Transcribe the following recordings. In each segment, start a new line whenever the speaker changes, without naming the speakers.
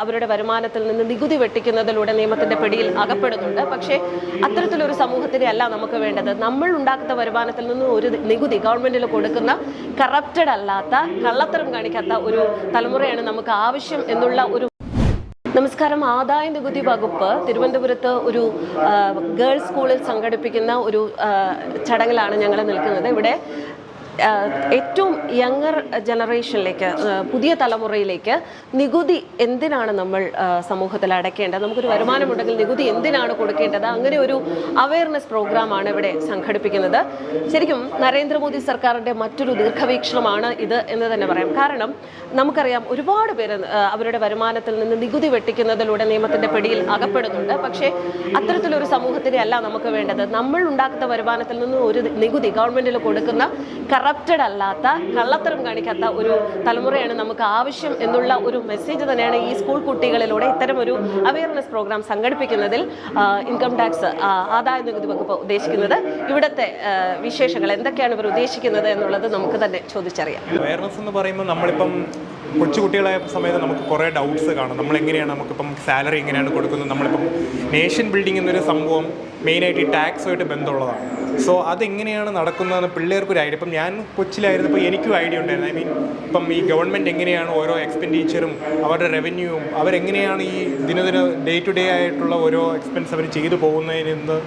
അവരുടെ വരുമാനത്തിൽ നിന്ന് നികുതി വെട്ടിക്കുന്നതിലൂടെ നിയമത്തിന്റെ പിടിയിൽ അകപ്പെടുന്നുണ്ട്. പക്ഷേ അത്തരത്തിലൊരു സമൂഹത്തിനെ അല്ല നമുക്ക് വേണ്ടത്. നമ്മൾ ഉണ്ടാക്കുന്ന വരുമാനത്തിൽ നിന്ന് ഒരു നികുതി ഗവൺമെന്റിൽ കൊടുക്കുന്ന കറപ്റ്റഡ് അല്ലാത്ത കള്ളത്തരം കാണിക്കാത്ത ഒരു തലമുറയാണ് നമുക്ക് ആവശ്യം എന്നുള്ള ഒരു നമസ്കാരം. ആദായ നികുതി വകുപ്പ് തിരുവനന്തപുരത്ത് ഒരു ഗേൾസ് സ്കൂളിൽ സംഘടിപ്പിക്കുന്ന ഒരു ചടങ്ങിലാണ് ഞങ്ങൾ നിൽക്കുന്നത്. ഇവിടെ ഏറ്റവും യങ്ങർ ജനറേഷനിലേക്ക് പുതിയ തലമുറയിലേക്ക് നികുതി എന്തിനാണ് നമ്മൾ സമൂഹത്തിൽ അടയ്ക്കേണ്ടത്? നമുക്കൊരു വരുമാനമുണ്ടെങ്കിൽ നികുതി എന്തിനാണ് കൊടുക്കേണ്ടത്? അങ്ങനെ ഒരു അവയർനെസ് പ്രോഗ്രാമാണ് ഇവിടെ സംഘടിപ്പിക്കുന്നത്. ശരിക്കും നരേന്ദ്രമോദി സർക്കാരിന്റെ മറ്റൊരു ദീർഘവീക്ഷണമാണ് ഇത് എന്ന് തന്നെ പറയാം. കാരണം നമുക്കറിയാം ഒരുപാട് പേര് അവരുടെ വരുമാനത്തിൽ നിന്ന് നികുതി വെട്ടിക്കുന്നതിലൂടെ നിയമത്തിന്റെ പിടിയിൽ അകപ്പെടുന്നുണ്ട്. പക്ഷേ അത്തരത്തിലൊരു സമൂഹത്തിനെ അല്ല നമുക്ക് വേണ്ടത്. നമ്മൾ ഉണ്ടാക്കുന്ന വരുമാനത്തിൽ നിന്ന് ഒരു നികുതി ഗവൺമെന്റിൽ കൊടുക്കുന്ന കറപ്റ്റഡ് അല്ലാത്ത കള്ളത്തരം കാണിക്കാത്ത ഒരു തലമുറയാണ് നമുക്ക് ആവശ്യം എന്നുള്ള ഒരു മെസ്സേജ് തന്നെയാണ് ഈ സ്കൂൾ കുട്ടികളിലൂടെ ഇത്തരം ഒരു അവയർനെസ് പ്രോഗ്രാം സംഘടിപ്പിക്കുന്നതിൽ ഇൻകം ടാക്സ് ആദായ നികുതി വകുപ്പ് ഉദ്ദേശിക്കുന്നത്. ഇവിടുത്തെ വിശേഷങ്ങൾ എന്തൊക്കെയാണ് ഇവർ ഉദ്ദേശിക്കുന്നത് എന്നുള്ളത് നമുക്ക് തന്നെ ചോദിച്ചറിയാം.
അവയർനെസ് എന്ന് പറയുമ്പോൾ നമ്മളിപ്പം കൊച്ചു കുട്ടികളായ സമയത്ത് നമുക്ക് കുറേ ഡൗട്ട്സ് കാണും. നമ്മൾ എങ്ങനെയാണ് നമുക്കിപ്പം സാലറി എങ്ങനെയാണ് കൊടുക്കുന്നത്? നമ്മളിപ്പം നേഷൻ ബിൽഡിംഗ് എന്നൊരു സംഭവം മെയിനായിട്ട് ഈ ടാക്സുമായിട്ട് ബന്ധമുള്ളതാണ്. സോ അതെങ്ങനെയാണ് നടക്കുന്നതെന്ന് പിള്ളേർക്ക് ഒരു ഐഡിയ. ഇപ്പം ഞാൻ കൊച്ചിലായിരുന്നപ്പോൾ എനിക്കും ഐഡിയ ഉണ്ടായിരുന്നു. ഐ മീൻ ഇപ്പം ഈ ഗവൺമെന്റ് എങ്ങനെയാണ് ഓരോ എക്സ്പെൻഡിച്ചറും അവരുടെ റവന്യൂവും അവരെങ്ങനെയാണ് ഈ ദിനദിന ഡേ ടു ഡേ ആയിട്ടുള്ള ഓരോ എക്സ്പെൻസ് അവർ ചെയ്തു പോകുന്നതിനെന്ന്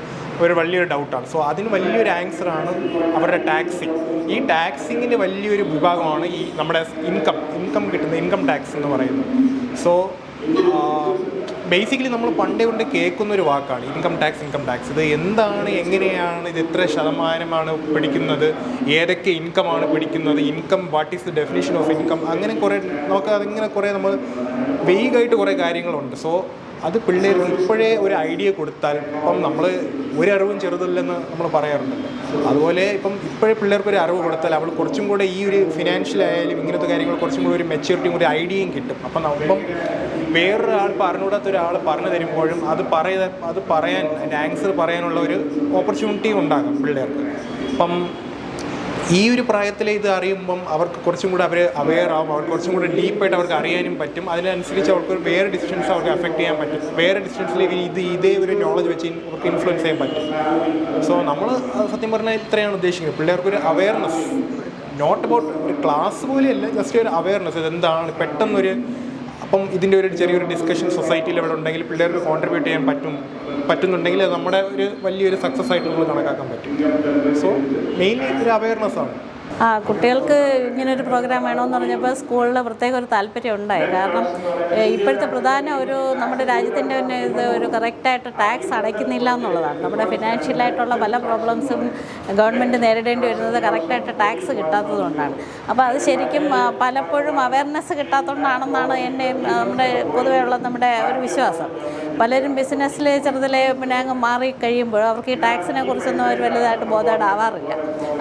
ഒരു വലിയൊരു ഡൗട്ടാണ്. സോ അതിന് വലിയൊരു ആൻസറാണ് അവരുടെ ടാക്സിങ്. ഈ ടാക്സിങ്ങിന്റെ വലിയൊരു വിഭാഗമാണ് ഈ നമ്മുടെ ഇൻകം ഇൻകം കിട്ടുന്ന ഇൻകം ടാക്സ് എന്ന് പറയുന്നത്. സോ ബേസിക്കലി നമ്മൾ പണ്ടേ കൊണ്ട് കേൾക്കുന്ന ഒരു വാക്കാണ്. ഇൻകം ടാക്സ് ഇൻകം ടാക്സ് ഇത് എന്താണ് എങ്ങനെയാണ് ഇത് എത്ര ശതമാനമാണ് പിടിക്കുന്നത് ഏതൊക്കെ ഇൻകമാണ് പിടിക്കുന്നത് income what is the definition of income അങ്ങനെ കുറേ നമുക്ക് അതിങ്ങനെ കുറേ നമ്മൾ വെയ്ഗായിട്ട് കുറേ കാര്യങ്ങളുണ്ട്. സോ അത് പിള്ളേർക്ക് ഇപ്പോഴേ ഒരു ഐഡിയ കൊടുത്താൽ ഇപ്പം നമ്മൾ ഒരു അറിവും ചെറുതല്ലെന്ന് നമ്മൾ പറയാറുണ്ടല്ലോ. അതുപോലെ ഇപ്പം ഇപ്പോഴേ പിള്ളേർക്ക് ഒരു അറിവ് കൊടുത്താൽ അവൾ കുറച്ചും കൂടെ ഈ ഒരു ഫിനാൻഷ്യൽ ആയാലും ഇങ്ങനത്തെ കാര്യങ്ങൾ കുറച്ചും കൂടി ഒരു മെച്യൂരിറ്റിയും ഒരു ഐഡിയയും കിട്ടും. അപ്പം നമ്മപ്പം വേറൊരാൾ പറഞ്ഞുകൂടാത്ത ഒരാൾ പറഞ്ഞു തരുമ്പോഴും അത് പറയ അത് പറയാൻ അതിന്റെ ആൻസർ പറയാനുള്ള ഒരു ഓപ്പർച്യൂണിറ്റി ഉണ്ടാകും പിള്ളേർക്ക്. അപ്പം ഈ ഒരു പ്രായത്തിൽ ഇത് അറിയുമ്പം അവർക്ക് കുറച്ചും കൂടെ അവർ അവെയർ ആവും അവർക്ക് കുറച്ചും കൂടെ ഡീപ്പായിട്ട് അവർക്ക് അറിയാനും പറ്റും. അതിനനുസരിച്ച് അവർക്ക് വേറെ ഡിസിഷൻസ് അവർക്ക് അഫക്റ്റ് ചെയ്യാൻ പറ്റും. വേറെ ഡിസിഷൻസിലേക്ക് ഇത് ഇതേ ഒരു നോളജ് വെച്ച് അവർക്ക് ഇൻഫ്ലുവൻസ് ചെയ്യാൻ പറ്റും. സോ നമ്മൾ സത്യം പറഞ്ഞാൽ ഇത്രയാണ് ഉദ്ദേശിക്കുന്നത്. പിള്ളേർക്കൊരു അവയർനെസ് നോട്ട് അബൌട്ട് ഒരു ക്ലാസ് പോലെയല്ല ജസ്റ്റ് ഒരു അവയർനെസ് ഇതെന്താണ് പെട്ടെന്നൊരു അപ്പം ഇതിന്റെ ഒരു ചെറിയൊരു ഡിസ്കഷൻ സൊസൈറ്റി ലെവൽ ഉണ്ടെങ്കിൽ പിള്ളേർക്ക് കോൺട്രിബ്യൂട്ട് ചെയ്യാൻ പറ്റും പറ്റുന്നുണ്ടെങ്കിൽ അത് നമ്മുടെ ഒരു വലിയൊരു സക്സസ് ആയിട്ട് നമ്മൾ കണക്കാക്കാൻ പറ്റും. സോ മെയിൻലി ഒരു അവയർനെസ് ആണ്.
ആ കുട്ടികൾക്ക് ഇങ്ങനൊരു പ്രോഗ്രാം വേണമെന്ന് പറഞ്ഞപ്പോൾ സ്കൂളിൽ പ്രത്യേക ഒരു താല്പര്യം ഉണ്ടായി. കാരണം ഇപ്പോഴത്തെ പ്രധാന ഒരു നമ്മുടെ രാജ്യത്തിന്റെ തന്നെ ഇത് ഒരു കറക്റ്റായിട്ട് ടാക്സ് അടയ്ക്കുന്നില്ല എന്നുള്ളതാണ്. നമ്മുടെ ഫിനാൻഷ്യലായിട്ടുള്ള പല പ്രോബ്ലംസും ഗവൺമെന്റ് നേരിടേണ്ടി വരുന്നത് കറക്റ്റായിട്ട് ടാക്സ് കിട്ടാത്തതുകൊണ്ടാണ് അപ്പോൾ അത് ശരിക്കും പലപ്പോഴും അവയർനെസ് കിട്ടാത്തതുകൊണ്ടാണെന്നാണ് എന്റെ നമ്മുടെ പൊതുവെയുള്ള നമ്മുടെ ഒരു വിശ്വാസം. പലരും ബിസിനസ്സിൽ ചെറുതിലെ പിന്നെ അങ്ങ് മാറി കഴിയുമ്പോൾ അവർക്ക് ഈ ടാക്സിനെ കുറിച്ചൊന്നും അവർ വലുതായിട്ട് ബോധമാവാറില്ല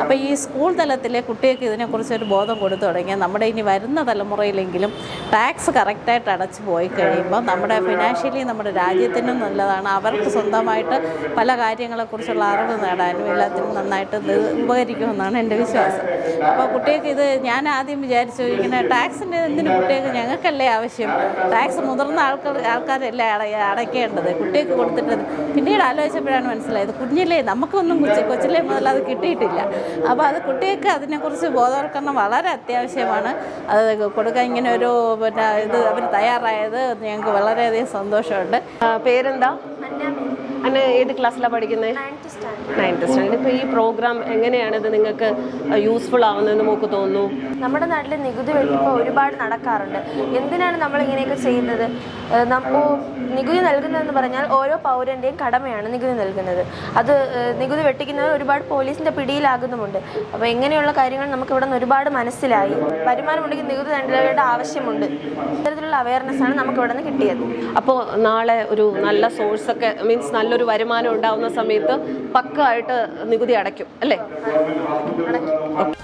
അപ്പോൾ ഈ സ്കൂൾ തലത്തിൽ കുട്ടികൾക്ക് ഇതിനെക്കുറിച്ച് ഒരു ബോധം കൊടുത്തു തുടങ്ങിയാൽ നമ്മുടെ ഇനി വരുന്ന തലമുറയിലെങ്കിലും ടാക്സ് കറക്റ്റായിട്ട് അടച്ചു പോയി കഴിയുമ്പോൾ നമ്മുടെ ഫിനാൻഷ്യലി നമ്മുടെ രാജ്യത്തിനും നല്ലതാണ്. അവർക്ക് സ്വന്തമായിട്ട് പല കാര്യങ്ങളെക്കുറിച്ചുള്ള അറിവ് നേടാനും എല്ലാത്തിനും നന്നായിട്ട് ഇത് ഉപകരിക്കുമെന്നാണ് എന്റെ വിശ്വാസം. അപ്പോൾ കുട്ടികൾക്ക് ഇത് ഞാൻ ആദ്യം വിചാരിച്ചു ഇങ്ങനെ ടാക്സിന്റെ എന്തിനു കുട്ടികൾക്ക് ഞങ്ങൾക്കല്ലേ ആവശ്യം. ടാക്സ് മുതിർന്ന ആൾക്കാർ ആൾക്കാരല്ലേ അട അടയ്ക്കേണ്ടത് കുട്ടികൾക്ക് കൊടുത്തിട്ട് പിന്നീട് ആലോചിച്ചപ്പോഴാണ് മനസ്സിലായത് കുഞ്ഞിലേ നമുക്കൊന്നും കൊച്ചു കൊച്ചിലേ മുതൽ അത് കിട്ടിയിട്ടില്ല. അപ്പോൾ അത് കുട്ടികൾക്ക് അതിനെക്കുറിച്ച് ബോധവൽക്കരണം വളരെ അത്യാവശ്യമാണ്. അത് കൊടുക്കാൻ ഇങ്ങനെ ഒരു പിന്നെ ഇത് അവർ തയ്യാറായത് ഞങ്ങൾക്ക് വളരെയധികം സന്തോഷമുണ്ട്.
പേരെന്താ? അന്നെ ഏത് ക്ലാസ്സിലാണ് പഠിക്കുന്നത്? നയൻത്ത് സ്റ്റാൻഡേർഡ് ഇപ്പോൾ ഈ പ്രോഗ്രാം എങ്ങനെയാണ് ഇത് നിങ്ങൾക്ക് യൂസ്ഫുൾ ആവുന്നതെന്ന് നമുക്ക് തോന്നുന്നു?
നമ്മുടെ നാട്ടിൽ നികുതി വെട്ടിപ്പ് ഒരുപാട് നടക്കാറുണ്ട്. എന്തിനാണ് നമ്മൾ ഇങ്ങനെയൊക്കെ ചെയ്യുന്നത്? നികുതി നൽകുന്നതെന്ന് പറഞ്ഞാൽ ഓരോ പൗരന്റെയും കടമയാണ് നികുതി നൽകുന്നത്. അത് നികുതി വെട്ടിക്കുന്നത് ഒരുപാട് പോലീസിന്റെ പിടിയിലാകുന്നുമുണ്ട്. അപ്പോൾ ഇങ്ങനെയുള്ള കാര്യങ്ങൾ നമുക്ക് ഇവിടെ നിന്ന് ഒരുപാട് മനസ്സിലായി. വരുമാനമുണ്ടെങ്കിൽ നികുതി നൽകേണ്ട ആവശ്യമുണ്ട്. ഇത്തരത്തിലുള്ള അവയർനെസ് ആണ് നമുക്ക് ഇവിടെ നിന്ന് കിട്ടിയത്.
അപ്പോൾ നാളെ ഒരു നല്ല സോഴ്സ് ഒക്കെ മീൻസ് നല്ലൊരു വരുമാനം ഉണ്ടാവുന്ന സമയത്ത് പക്കായിട്ട് നികുതി അടയ്ക്കും അല്ലേ?
അടയ്ക്കും.